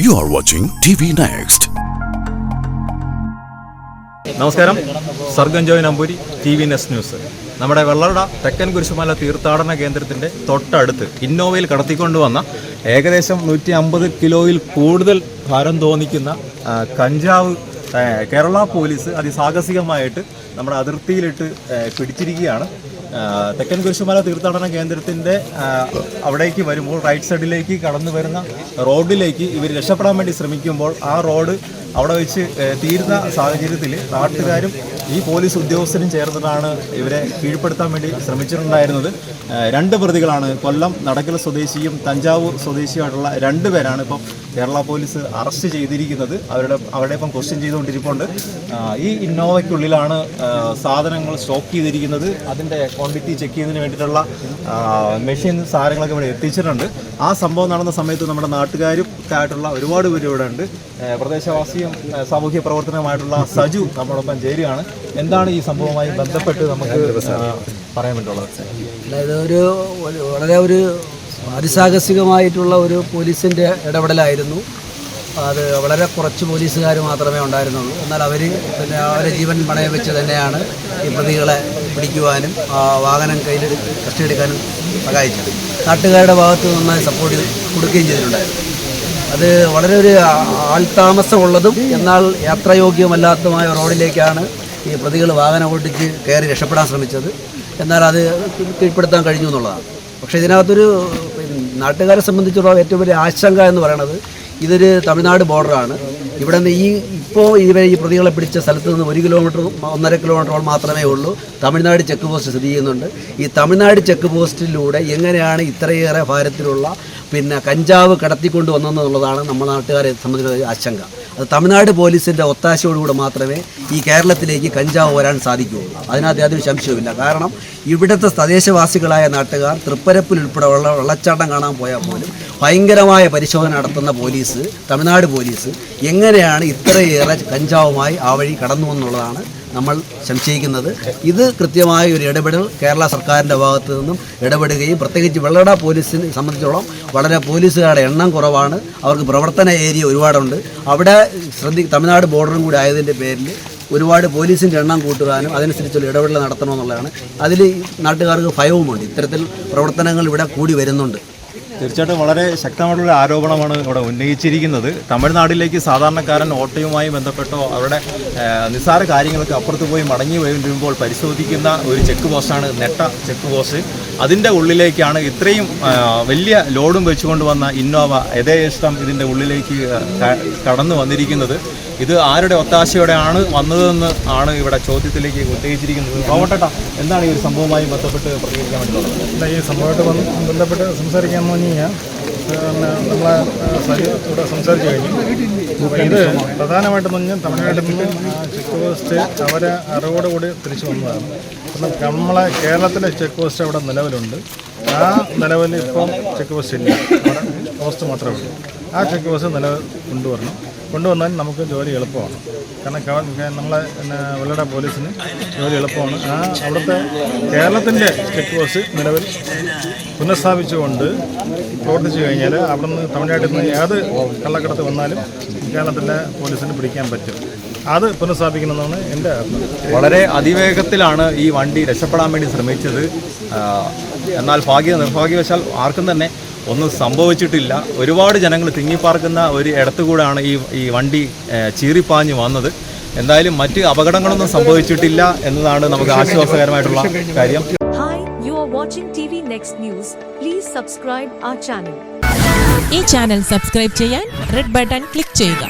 You watching T V next നമസ്കാരം. സർഗഞ്ജോയ് Namboori T V next news നമ്മുടെ വെള്ളറട തെക്കൻ കുരിശുമല തീർത്ഥാടന കേന്ദ്രത്തിന്റെ തൊട്ടടുത്ത് ഇന്നോവയിൽ കടത്തിക്കൊണ്ടുവന്ന ഏകദേശം നൂറ്റി അമ്പത് കിലോയിൽ കൂടുതൽ ഭാരം തോന്നിക്കുന്ന കഞ്ചാവ് കേരള പോലീസ് അതിസാഹസികമായിട്ട് നമ്മുടെ അതിർത്തിയിലിട്ട് പിടിച്ചിരിക്കുകയാണ്. തെക്കൻ കുരിശുമല തീർത്ഥാടന കേന്ദ്രത്തിന്റെ അവിടേക്ക് വരുമ്പോൾ റൈറ്റ് സൈഡിലേക്ക് കടന്നു വരുന്ന റോഡിലേക്ക് ഇവർ രക്ഷപ്പെടാൻ വേണ്ടി ശ്രമിക്കുമ്പോൾ ആ റോഡ് അവിടെ വെച്ച് തീരുന്ന സാഹചര്യത്തിൽ നാട്ടുകാരും ഈ പോലീസ് ഉദ്യോഗസ്ഥരും ചേർന്നിട്ടാണ് ഇവരെ കീഴ്പ്പെടുത്താൻ വേണ്ടി ശ്രമിച്ചിട്ടുണ്ടായിരുന്നത്. രണ്ട് പ്രതികളാണ്. കൊല്ലം നടക്കൽ സ്വദേശിയും തഞ്ചാവൂർ സ്വദേശിയുമായിട്ടുള്ള രണ്ട് പേരാണ് ഇപ്പം കേരള പോലീസ് അറസ്റ്റ് ചെയ്തിരിക്കുന്നത്. അവരുടെ അവരുടെ ഇപ്പം ക്വസ്റ്റ്യൻ ചെയ്തുകൊണ്ടിരിപ്പുണ്ട്. ഈ ഇന്നോവയ്ക്കുള്ളിലാണ് സാധനങ്ങൾ സ്റ്റോക്ക് ചെയ്തിരിക്കുന്നത്. അതിന്റെ ക്വാണ്ടിറ്റി ചെക്ക് ചെയ്യുന്നതിന് വേണ്ടിയിട്ടുള്ള മെഷീൻ സാധനങ്ങളൊക്കെ ഇവിടെ എത്തിച്ചിട്ടുണ്ട്. ആ സംഭവം നടന്ന സമയത്ത് നമ്മുടെ നാട്ടുകാരും ആയിട്ടുള്ള ഒരുപാട് പേര് ഇവിടെ ഉണ്ട്. പ്രദേശവാസിയും സാമൂഹ്യ പ്രവർത്തനവുമായിട്ടുള്ള സജു നമ്മളൊപ്പം ചേരുകയാണ്. എന്താണ് ഈ സംഭവവുമായി ബന്ധപ്പെട്ട് നമുക്ക് പറയാൻ പറ്റുള്ളത്? അതായത് ഒരു ഒരു വളരെ ഒരു അതിസാഹസികമായിട്ടുള്ള ഒരു പോലീസിന്റെ ഇടപെടലായിരുന്നു. അത് വളരെ കുറച്ച് പോലീസുകാർ മാത്രമേ ഉണ്ടായിരുന്നുള്ളൂ. എന്നാൽ അവർ പിന്നെ അവരെ ജീവൻ പണയം വെച്ച് തന്നെയാണ് ഈ പ്രതികളെ പിടിക്കുവാനും ആ വാഹനം കയ്യിൽ കസ്റ്റഡിയെടുക്കാനും സഹായിച്ചത്. നാട്ടുകാരുടെ ഭാഗത്ത് നന്നായി സപ്പോർട്ട് കൊടുക്കുകയും ചെയ്തിട്ടുണ്ടായിരുന്നു. അത് വളരെ ഒരു ആൾതാമസമുള്ളതും എന്നാൽ യാത്രായോഗ്യമല്ലാത്തതുമായ റോഡിലേക്കാണ് ഈ പ്രതികൾ വാഹനം ഓടിച്ച് കയറി രക്ഷപ്പെടാൻ ശ്രമിച്ചത്. എന്നാൽ അത് കീഴ്പ്പെടുത്താൻ കഴിഞ്ഞു എന്നുള്ളതാണ്. പക്ഷേ ഇതിനകത്തൊരു നാട്ടുകാരെ സംബന്ധിച്ചുള്ള ഏറ്റവും വലിയ ആശങ്ക എന്ന് പറയുന്നത് ഇതൊരു തമിഴ്നാട് ബോർഡറാണ്. ഇവിടെ നിന്ന് ഈ ഇപ്പോൾ ഇവരെ ഈ പ്രതികളെ പിടിച്ച സ്ഥലത്ത് നിന്ന് ഒരു കിലോമീറ്റർ ഒന്നര കിലോമീറ്ററോളം മാത്രമേ ഉള്ളൂ. തമിഴ്നാട് ചെക്ക് പോസ്റ്റ് സ്ഥിതി ചെയ്യുന്നുണ്ട്. ഈ തമിഴ്നാട് ചെക്ക് പോസ്റ്റിലൂടെ എങ്ങനെയാണ് ഇത്രയേറെ ഭാരത്തിലുള്ള പിന്നെ കഞ്ചാവ് കടത്തിക്കൊണ്ട് വന്നെന്നുള്ളതാണ് നമ്മുടെ നാട്ടുകാരെ സംബന്ധിച്ച ആശങ്ക. അത് തമിഴ്നാട് പോലീസിന്റെ ഒത്താശയോടുകൂടെ മാത്രമേ ഈ കേരളത്തിലേക്ക് കഞ്ചാവ് വരാൻ സാധിക്കുകയുള്ളൂ അതിനകത്ത് യാതൊരു സംശയവുമില്ല. കാരണം ഇവിടുത്തെ തദ്ദേശവാസികളായ നാട്ടുകാർ തൃപ്പരപ്പിൽ ഉൾപ്പെടെ ഉള്ള വെള്ളച്ചാട്ടം കാണാൻ പോയാൽ പോലും ഭയങ്കരമായ പരിശോധന നടത്തുന്ന പോലീസ് തമിഴ്നാട് പോലീസ് എങ്ങനെയാണ് ഇത്രയേറെ കഞ്ചാവുമായി ആ വഴി കടന്നു എന്നുള്ളതാണ് നമ്മൾ സംശയിക്കുന്നത്. ഇത് കൃത്യമായ ഒരു ഇടപെടൽ കേരള സർക്കാരിന്റെ ഭാഗത്തു നിന്നും ഇടപെടുകയും പ്രത്യേകിച്ച് വെള്ളട പോലീസിനെ സംബന്ധിച്ചോളം വളരെ പോലീസുകാരുടെ എണ്ണം കുറവാണ്. അവർക്ക് പ്രവർത്തന ഏരിയ ഒരുപാടുണ്ട്. അവിടെ ശ്രദ്ധി തമിഴ്നാട് ബോർഡറും കൂടി ആയതിന്റെ പേരിൽ ഒരുപാട് പോലീസിന്റെ എണ്ണം കൂട്ടുവാനും അതനുസരിച്ചുള്ള ഇടപെടൽ നടത്തണമെന്നുള്ളതാണ് അതിൽ നാട്ടുകാർക്ക് ഭയവുമുണ്ട്. ഇത്തരത്തിൽ പ്രവർത്തനങ്ങൾ ഇവിടെ കൂടി വരുന്നുണ്ട്. തീർച്ചയായിട്ടും വളരെ ശക്തമായിട്ടുള്ള ആരോപണമാണ് ഇവിടെ ഉന്നയിച്ചിരിക്കുന്നത്. തമിഴ്നാട്ടിലേക്ക് സാധാരണക്കാരൻ ഓട്ടയുമായി ബന്ധപ്പെട്ടോ അവരുടെ നിസ്സാര കാര്യങ്ങൾക്ക് അപ്പുറത്ത് പോയി മടങ്ങി വരുമ്പോൾ പരിശോധിക്കുന്ന ഒരു ചെക്ക് പോസ്റ്റാണ് നെട്ട ചെക്ക് പോസ്റ്റ്. അതിന്റെ ഉള്ളിലേക്കാണ് ഇത്രയും വലിയ ലോഡും വെച്ചുകൊണ്ട് വന്ന ഇന്നോവ യഥേഷ്ടം ഇതിന്റെ ഉള്ളിലേക്ക് കടന്നു വന്നിരിക്കുന്നത്. ഇത് ആരുടെ ഒത്താശയോടെയാണ് വന്നതെന്ന് ആണ് ഇവിടെ ചോദ്യത്തിലേക്ക് ഉത്തേജിച്ചിരിക്കുന്നത് പോവട്ടെട്ടാ എന്താണ് ഈ ഒരു സംഭവവുമായി ബന്ധപ്പെട്ട് പ്രതികരിക്കാൻ വേണ്ടിയിട്ടുള്ളത് ഈ സംഭവമായിട്ട് ബന്ധ- ബന്ധപ്പെട്ട് സംസാരിക്കാൻ പറഞ്ഞു കഴിഞ്ഞാൽ നമ്മളെ ഇവിടെ സംസാരിച്ചു കഴിഞ്ഞു. ഇത് പ്രധാനമായിട്ടും പറഞ്ഞാൽ തമിഴ്നാട്ടിൽ നിന്ന് ചെക്ക് പോസ്റ്റ് അവരെ അറിവോടുകൂടി തിരിച്ചു വന്നതാണ്. അപ്പം നമ്മളെ കേരളത്തിലെ ചെക്ക് പോസ്റ്റ് അവിടെ നിലവിലുണ്ട്. ആ നിലവിൽ ഇപ്പം ചെക്ക് പോസ്റ്റ് ഇല്ല. അവിടെ പോസ്റ്റ് മാത്രമേ ഉള്ളൂ. ആ ചെക്ക് പോസ്റ്റ് നിലവിൽ കൊണ്ടുവരണം. കൊണ്ടുവന്നാൽ നമുക്ക് ജോലി എളുപ്പമാണ്. കാരണം നമ്മളെ വെള്ളട പോലീസിന് ജോലി എളുപ്പമാണ്. ആ അവിടുത്തെ കേരളത്തിന്റെ ചെക്ക് പോസ്റ്റ് നിലവിൽ പുനഃസ്ഥാപിച്ചുകൊണ്ട് പ്രവർത്തിച്ചു കഴിഞ്ഞാൽ അവിടുന്ന് തമിഴ്നാട്ടിൽ നിന്ന് ഏത് കള്ളക്കടത്ത് വന്നാലും കേരളത്തിലെ പോലീസിന് പിടിക്കാൻ പറ്റും. അത് പുനഃസ്ഥാപിക്കണമെന്നാണ് എന്റെ വളരെ അതിവേഗത്തിലാണ് ഈ വണ്ടി രക്ഷപ്പെടാൻ വേണ്ടി ശ്രമിച്ചത്. എന്നാൽ ഭാഗ്യ നിർഭാഗ്യവശാൽ ആർക്കും തന്നെ ഒന്നും സംഭവിച്ചിട്ടില്ല. ഒരുപാട് ജനങ്ങൾ തിങ്ങിപ്പാർക്കുന്ന ഒരു ഇടത്തുകൂടാണ് ഈ ഈ വണ്ടി ചീറിപ്പാഞ്ഞ് വന്നത്. എന്തായാലും മറ്റ് അപകടങ്ങളൊന്നും സംഭവിച്ചിട്ടില്ല എന്നതാണ് നമുക്ക് ആശ്വാസകരമായിട്ടുള്ള കാര്യം. Are watching TV next news Please subscribe our channel. ഈ ചാനൽ സബ്സ്ക്രൈബ് ചെയ്യാൻ റെഡ് ബട്ടൺ ക്ലിക്ക് ചെയ്യുക.